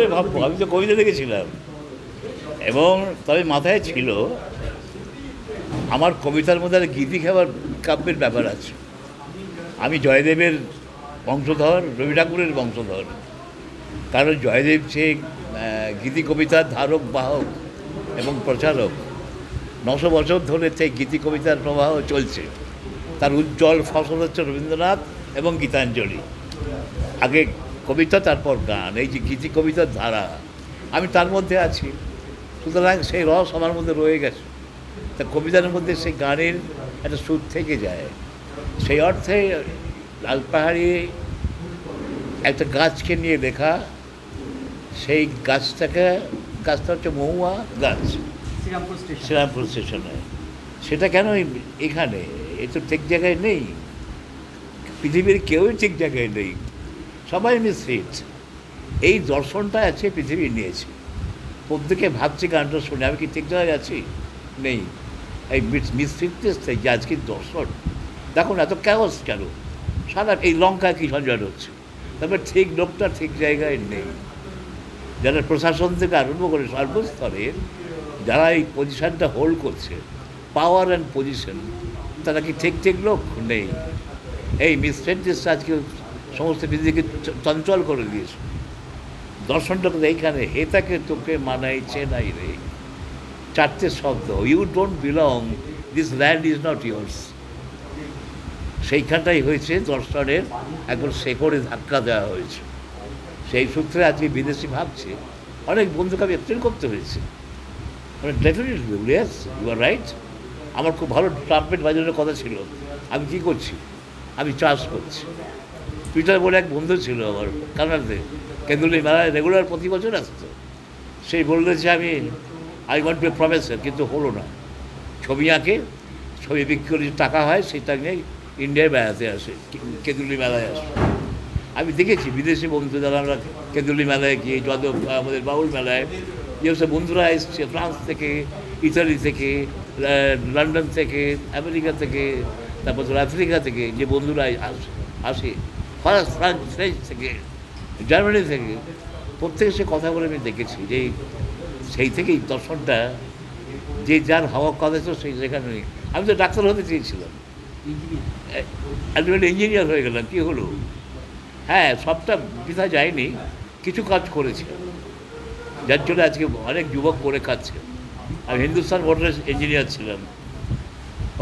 সব আমি তো কবিতা দেখেছিলাম। এবং তবে মাথায় ছিল, আমার কবিতার মধ্যে একটা গীতি খাবার কাব্যের ব্যাপার আছে। আমি জয়দেবের বংশধর, রবি ঠাকুরের বংশধর। কারণ জয়দেব সে গীতি কবিতার ধারক, বাহক এবং প্রচারক। নশো বছর ধরে সেই গীতি কবিতার প্রবাহ চলছে। তার উজ্জ্বল ফসল হচ্ছে রবীন্দ্রনাথ এবং গীতাঞ্জলি। আগে কবিতা তারপর গান। এই যে গীতি কবিতার ধারা আমি তার মধ্যে আছি। সুতরাং সেই রস আমার মধ্যে রয়ে গেছে। তা কবিতার মধ্যে সেই গানের একটা সুর থেকে যায়। সেই অর্থে লাল লালপাহাড়ি একটা গাছকে নিয়ে লেখা সেই গাছটাকে গাছটা হচ্ছে মহুয়া গাছ। শ্রীরামপুর স্টেশনে। সেটা কেন এখানে? এ তো ঠিক জায়গায় নেই। পৃথিবীর কেউই ঠিক জায়গায় নেই। সবাই মিশ্রিত এই দর্শনটা আছে পৃথিবী নিয়েছে। প্রত্যেকে ভাবছে গানটা শুনে, আমি কি ঠিক জায়গায় আছি? নেই। এই মিশ্রিতনেস যে আজকের দর্শন। দেখুন এত ক্যাওস কেন? সারা এই লঙ্কা কি সঞ্জয় হচ্ছে? তবে ঠিক লোকটা ঠিক জায়গায় নেই। যারা প্রশাসন থেকে আরম্ভ করে সর্বস্তরের যারা এই পজিশনটা হোল্ড করছে পাওয়ার অ্যান্ড পজিশন তারা কি ঠিক ঠিক লোক? নেই। এই মিসফেন্টিস আজকে সমস্ত পৃথিবীকে চঞ্চল করে দিয়েছে। দর্শনটা তো এইখানে হেতাকে তোকে মানাইছে নাই রে। চারটে শব্দ you don't belong this land is not yours সেইখানটাই হয়েছে দর্শনের একবার শেকড়ে ধাক্কা দেওয়া হয়েছে। সেই সূত্রে আজকে বিদেশি ভাবছে, অনেক বন্ধুকে আমি এক্সপ্লেন করতে হয়েছে। মানে definitely yes you are right আমার খুব ভালো ট্রাম্পেট বাজানোর কথা ছিল। আমি কি করছি? আমি চাষ করছি। পিটার বলে এক বন্ধু ছিল আমার, কানাডাতে। কেন্দুলি মেলায় রেগুলার প্রতি বছর আসতো। সেই বললে যে আমি আই ওয়ান্ট টু প্রফেসর কিন্তু হলো না। ছবি আঁকে, ছবি বিক্রি করে টাকা হয়, সেটা নিয়ে ইন্ডিয়ায় বেড়াতে আসে, কেন্দুলি মেলায় আসে। আমি দেখেছি বিদেশি বন্ধু যারা আমরা কেন্দুলি মেলায় গিয়ে যত আমাদের বাউল মেলায় যে সব বন্ধুরা এসছে, ফ্রান্স থেকে, ইতালি থেকে লন্ডন থেকে, আমেরিকা থেকে, তারপর আফ্রিকা থেকে, যে বন্ধুরা আসে ফ্রান্স ফ্রান্স ফ্রেঞ্চ থেকে, জার্মানি থেকে প্রত্যেকের সে কথা বলে আমি দেখেছি যে সেই থেকেই দর্শনটা, যে যার হওয়া কথা ছিল সেই সেখানে। আমি তো ডাক্তার হতে চেয়েছিলাম। আলটিমেট ইঞ্জিনিয়ার হয়ে গেলাম, কী হলো? হ্যাঁ সবটা বৃথা যায়নি, কিছু কাজ করেছে। যার জন্য আজকে অনেক যুবক করে খাচ্ছে আমি হিন্দুস্তান মোটরস ইঞ্জিনিয়ার ছিলাম।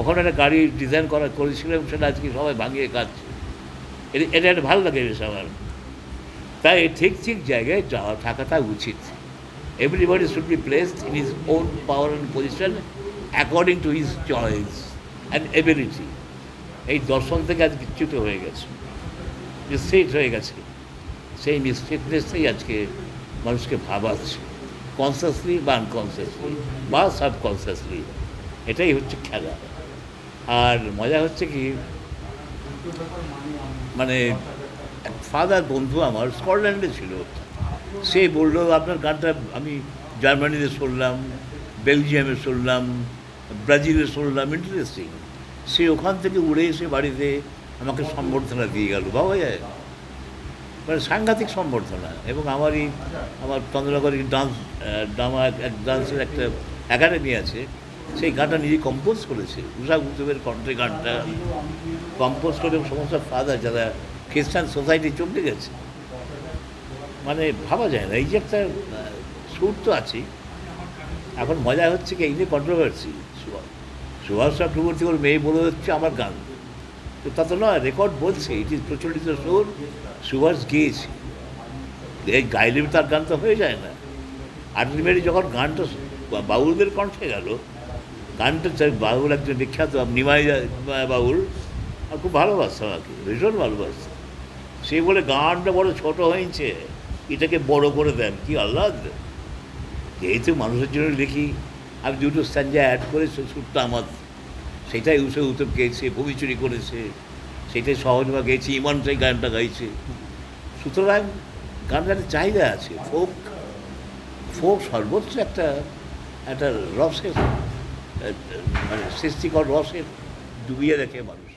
ওখানে একটা গাড়ি ডিজাইন করা করেছিলাম, সেটা আজকে সবাই ভাঙিয়ে খাচ্ছে এটা একটা ভালো লাগে বেশ আমার। তাই ঠিক ঠিক জায়গায় যাওয়া, থাকাটা উচিত। Everybody should be placed in his own power and position according to his choice and ability এই দর্শন থেকে আজ বিচ্যুত হয়ে গেছে। মিস্ট্রিট হয়ে গেছে। সেই মিস্ট্রিটনেসটাই আজকে মানুষকে ভাবাচ্ছে। কনসিয়াসলি বা আনকনসিয়াসলি বা সাবকনসিয়াসলি এটাই হচ্ছে খেলা। আর মজা হচ্ছে কি মানে ফাদার বন্ধু আমার, স্কটল্যান্ডে ছিল। সে বলল, আপনার গানটা আমি জার্মানিতে শুনলাম, বেলজিয়ামে শুনলাম, ব্রাজিলে শুনলাম ইন্টারেস্টিং সে ওখান থেকে উড়ে এসে বাড়িতে আমাকে সম্বর্ধনা দিয়ে গেল। বাবা যায় মানে সাংঘাতিক সম্বর্ধনা। এবং আমারই, আমার চন্দ্রনগরে ডান্স ড্রামা এক ডান্সের একটা একাডেমি আছে। সেই গানটা নিজে কম্পোজ করেছে। উষা গুজবের কণ্ঠে গানটা কম্পোজ করে সমস্ত ফাদার যারা খ্রিস্টান সোসাইটি চমকে গেছে মানে ভাবা যায় না। এই যে একটা সুর তো আছে এখন মজা হচ্ছে কি, এই নিয়ে কন্ট্রোভার্সি সুভাষ চক্রবর্তী ওর মেয়ে বলে হচ্ছে আমার গান। তো তা তো নয় রেকর্ড বলছে ইজ প্রচলিত সুর, সুভাষ গেয়েছে। এই গাইলে তার গান তো হয়ে যায় না। আলটিমেটলি যখন গানটা বাউলদের কণ্ঠে গেল গানটা চাই বাউল একজন বিখ্যাত নিমাই বাউল আর খুব ভালোবাসতাম আমাকে ভীষণ ভালোবাসতাম। সে বলে, গানটা বড় ছোট হয়েছে, এটাকে বড় করে দেন। কি আহ্লাদ। যেহেতু মানুষের জন্য লিখি, আমি দুটো স্ট্যান্ডে অ্যাড করে সুরটা আমার, সেটাই উসে উত্তর গেয়েছে ভবিচুরি করেছে, সেটাই সহজবা গেয়েছে ইমান সেই গানটা গাইছে। সুতরাং গানটার চাহিদা আছে, ফোক ফোক সর্বোচ্চ একটা একটা রসের মানে সৃষ্টিকর রসের ডুবিয়ে রাখে মানুষ।